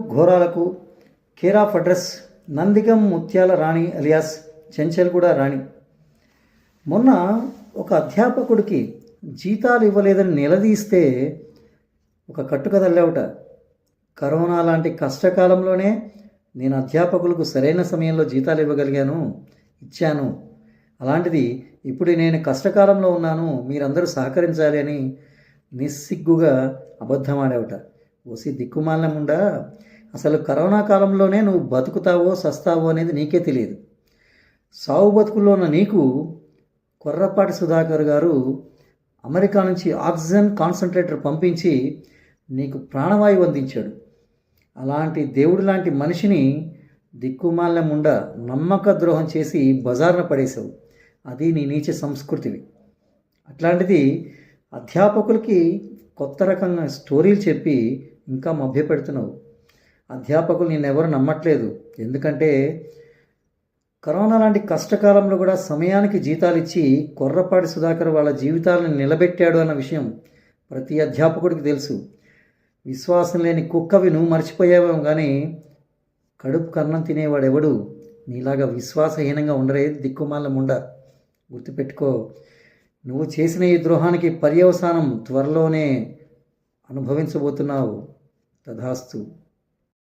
ఘోరాలకు ఘోరాలకు care of address Nandigam Muthyala Rani alias Chanchalguda రాణి. మొన్న ఒక అధ్యాపకుడికి జీతాలు ఇవ్వలేదని నిలదీస్తే ఒక కట్టుకథ కరోనా లాంటి కష్టకాలంలోనే నేను అధ్యాపకులకు సరైన సమయంలో జీతాలు ఇవ్వగలిగాను ఇచ్చాను. అలాంటిది ఇప్పుడు నేను కష్టకాలంలో ఉన్నాను మీరందరూ సహకరించాలి అని నిస్సిగ్గుగా అబద్ధమాడావుట. ఓసి దిక్కుమాలముండా అసలు కరోనా కాలంలోనే నువ్వు బతుకుతావో సస్తావో అనేది నీకే తెలియదు. సావు బతుకుల్లో ఉన్న నీకు కొర్రపాటి సుధాకర్ గారు అమెరికా నుంచి ఆక్సిజన్ కాన్సన్ట్రేటర్ పంపించి నీకు ప్రాణవాయువు అందించాడు. అలాంటి దేవుడు లాంటి మనిషిని దిక్కుమాలముండా నమ్మక ద్రోహం చేసి బజార్న పడేశావు. అది నీ నీచ సంస్కృతివి. అట్లాంటిది అధ్యాపకులకి కొత్త రకంగా స్టోరీలు చెప్పి ఇంకా మభ్యపెడుతున్నావు. అధ్యాపకులు నిన్నెవరు నమ్మట్లేదు. ఎందుకంటే కరోనా లాంటి కష్టకాలంలో కూడా సమయానికి జీతాలు ఇచ్చి కొర్రపాటి సుధాకర్ వాళ్ళ జీవితాలను నిలబెట్టాడు అన్న విషయం ప్రతి అధ్యాపకుడికి తెలుసు. విశ్వాసం లేని కుక్కవి నువ్వు మర్చిపోయావేమో కానీ కడుపు కన్నం తినేవాడెవడు? నీలాగా విశ్వాసహీనంగా ఉండరే దిక్కుమాల ముండ. గుర్తుపెట్టుకో నువ్వు చేసిన ఈ ద్రోహానికి పర్యవసానం త్వరలోనే అనుభవించబోతున్నావు. तथास्तु